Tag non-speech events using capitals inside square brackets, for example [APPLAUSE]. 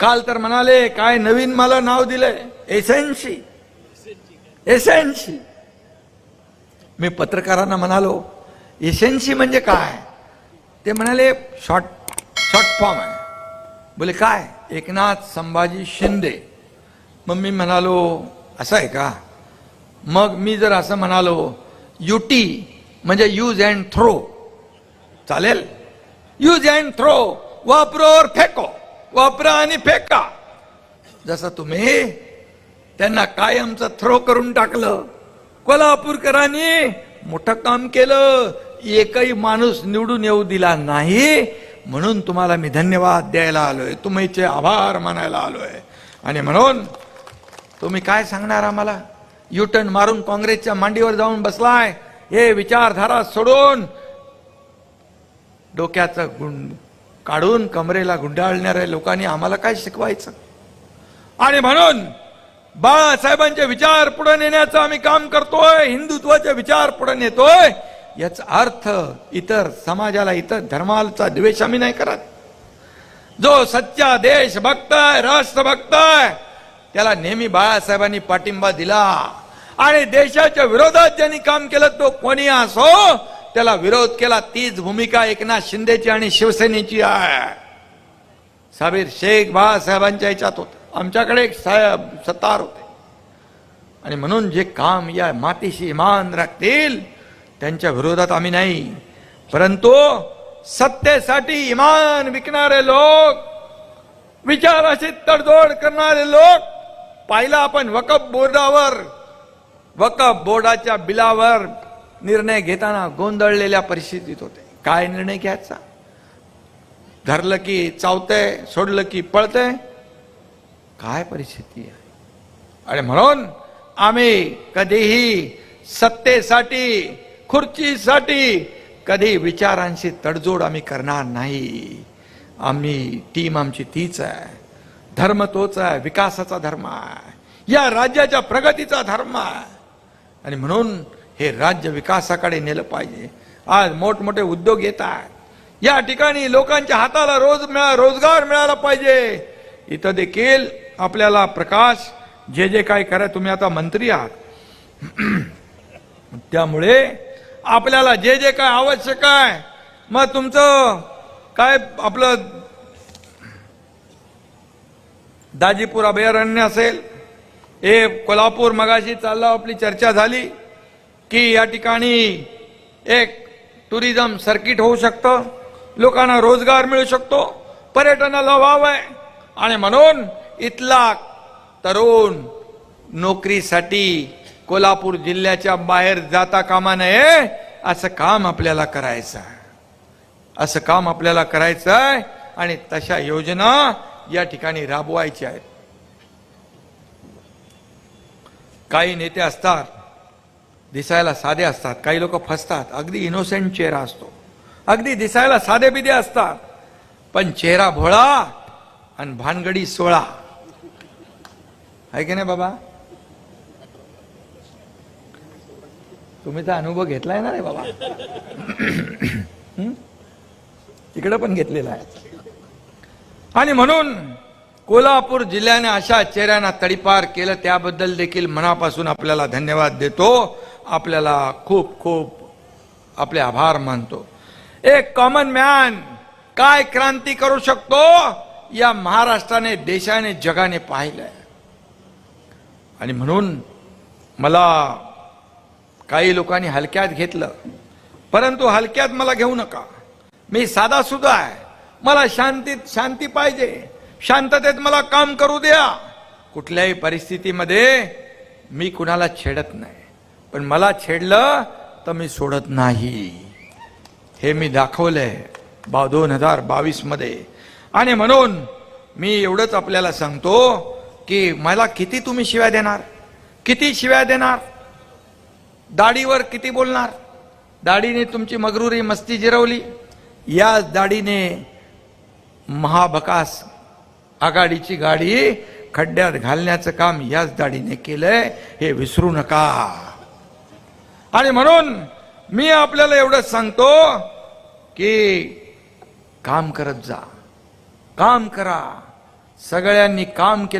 काल तर म्हणाले काय नवीन मला नाव दिलंय? एसएनसी. एसएनसी. मी पत्रकारांना म्हणालो एसएनसी म्हणजे काय? ते म्हणाले शॉर्ट शॉर्ट फॉर्म आहे. बोले काय? एकनाथ संभाजी शिंदे. मग मी म्हणालो असं आहे का? मग मी जर असं म्हणालो युटी म्हणजे यूज अँड थ्रो चालेल? यूज अँड थ्रो वापरो और फेको. वापरा आणि फेका. जसं तुम्ही त्यांना कायमचं थ्रो करून टाकलं कोल्हापूरकरांनी मोठं काम केलं एकही माणूस निवडून येऊ दिला नाही म्हणून तुम्हाला मी धन्यवाद द्यायला आलोय. तुमचे आभार मानायला आलोय. आणि म्हणून तुम्ही काय सांगणार आम्हाला? युटर्न मारून काँग्रेसच्या मांडीवर जाऊन बसलाय हे विचारधारा सोडून डोक्याचं गुण काढून कमरेला गुंडाळणाऱ्या लोकांनी आम्हाला काय शिकवायचं? आणि म्हणून बाळासाहेबांचे विचार पुढे नेण्याचं आम्ही काम करतोय हिंदुत्वाचे विचार पुढे नेतोय. याचा अर्थ इतर समाजाला इतर धर्माचा द्वेष आम्ही नाही करत. जो सच्चा देश आहे राष्ट्र आहे त्याला नेहमी बाळासाहेबांनी पाठिंबा दिला. आणि देशाच्या विरोधात ज्यांनी काम केलं तो कोणी असो त्याला विरोध केला तीच भूमिका एकनाथ शिंदेची आणि शिवसेनेची आहे. साबीर शेख बाळासाहेबांच्या याच्यात होत. आमच्याकडे एक साहेब सत्तार होते. आणि म्हणून जे काम या मातीशी इमान राखतील त्यांच्या विरोधात आम्ही नाही. परंतु सत्तेसाठी इमान विकणारे लोक विचाराशी तडजोड करणारे लोक पाहिला आपण वकफ बोर्डावर वकफ बोर्डाच्या बिलावर निर्णय घेताना गोंधळलेल्या परिस्थितीत होते. काय निर्णय घ्यायचा? धरलं की चावतंय सोडलं की पळतंय? काय परिस्थिती आहे? आणि म्हणून आम्ही कधीही सत्तेसाठी खुर्चीसाठी कधी विचारांशी तडजोड आम्ही करणार नाही. आम्ही टीम आमची तीच आहे. धर्म तोच आहे विकासाचा धर्म आहे. या राज्याच्या प्रगतीचा धर्म आहे. आणि म्हणून हे राज्य विकासाकडे नेलं पाहिजे. आज मोठमोठे उद्योग येत या ठिकाणी लोकांच्या हाताला रोज मिळा रोजगार मिळाला पाहिजे. इथं देखील आपल्याला प्रकाश जे जे काय करा तुम्ही आता मंत्री आहात. [CLEARS THROAT] त्यामुळे आपल्याला जे जे काय आवश्यक आहे मग तुमचं काय आपलं दाजीपूर अभयारण्य असेल हे कोल्हापूर मगाशी चालला आपली चर्चा झाली. की या ठिकाणी एक टुरिझम सर्किट होऊ शकतं. लोकांना रोजगार मिळू शकतो. पर्यटनाला वाव आहे. आणि म्हणून इथला तरुण नोकरीसाठी कोल्हापूर जिल्ह्याच्या बाहेर जाता कामा नये असं काम आपल्याला करायचं आहे. असं काम आपल्याला करायचं आहे. आणि तशा योजना या ठिकाणी राबवायच्या आहेत. काही नेते असतात दिसायला साधे असतात. काही लोक फसतात. अगदी इनोसेंट चेहरा असतो. अगदी दिसायला साधे बिदे असतात. पण चेहरा भोळा आणि भानगडी सोळा. आहे की नाही बाबा? तुम्ही तर अनुभव घेतलाय ना रे बाबा. तिकडं पण घेतलेला आहे. आणि म्हणून कोल्हापूर जिल्ह्याने अशा चेहऱ्यांना तडीपार केलं त्याबद्दल देखील मनापासून आपल्याला धन्यवाद देतो. आपल्याला खूप खूप आपले आभार मानतो. एक कॉमन मॅन काय क्रांती करू शकतो? या महाराष्ट्राने देशाने जगाने पाहिलंय. आणि म्हणून मला काही लोकांनी हलक्यात घेतलं. परंतु हलक्यात मला घेऊ नका. मी साधा सुद्धा आहे. मला शांतीत शांती पाहिजे. शांततेत मला काम करू द्या. कुठल्याही परिस्थितीमध्ये मी कुणाला छेडत नाही. पण मला छेडलं तर मी सोडत नाही. हे मी दाखवलंय बा दोन हजार बावीसमध्ये. आणि म्हणून मी एवढंच आपल्याला सांगतो की मला किती तुम्ही शिव्या देणार? किती शिव्या देणार? दाढीवर किती बोलणार? दाढीने तुमची मगरुरी मस्ती जिरवली. या दाढीने महाभकास आघाडीची गाडी खड्ड्यात घालण्याचं काम याच दाढीने केलंय. हे विसरू नका. आणि म्हणून मी आपल्याला एवढंच सांगतो की काम करत जा. काम करा. सगळ्यांनी काम केलं.